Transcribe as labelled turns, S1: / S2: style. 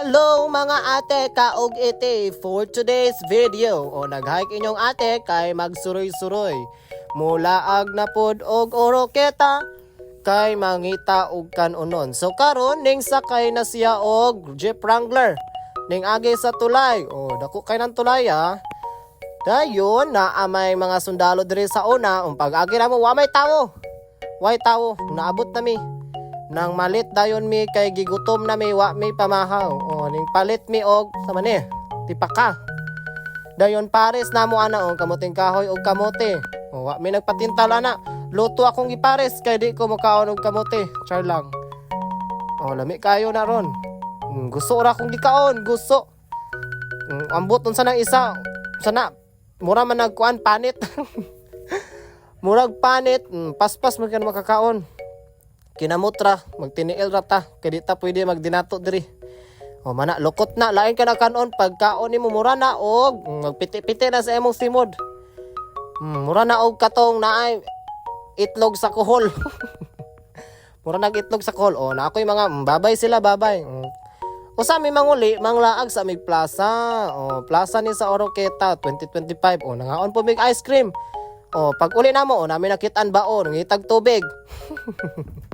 S1: Hello mga ate, kaog ite for today's video. O nag-hike inyong ate kay magsuroy-suroy. Mula ag na pod og oroketa kay mangita og kanunon. So karon ning sakay na siya og Jeep Wrangler. Ning agi sa tulay. O dako kay ng tulay ah. Dayon na amay mga sundalo diri sa una, um pag-agi na mo wa may tawo. Way tawo, naabot na mi. Nang malit dayon mi kay gigutom na mi wa mi pamahaw. O ning palit mi og sa mani, tipaka. Dayon pares na mo ana og kamuting kahoy og kamote. O wa mi nagpatintala na. Luto akong ipares kay di ko makaon og kamote. Char lang. O lami kayo na ron. Mm, Gusto ra kong gikaon, gusto. Mm, Ambot unsa nang isa. Sana mura man nagkuan panit. Murag panit, mm, paspas man kan makakaon kinamutra magtiniil ra ta kay ta pwede magdinato diri. O mana lukot na lain ka na kanon pagkaon nimo mura na og magpiti-piti na sa imong simod. Mm, mura na og katong naay itlog sa kohol. Mura nag itlog sa kohol. O na ako'y mga mm, babay sila babay. Mm. o sa mi manguli manglaag sa mig plaza. O plaza ni sa Oroqueta 2025 o nangaon po mig ice cream. O pag uli na mo o namin nakitaan baon ngitag tubig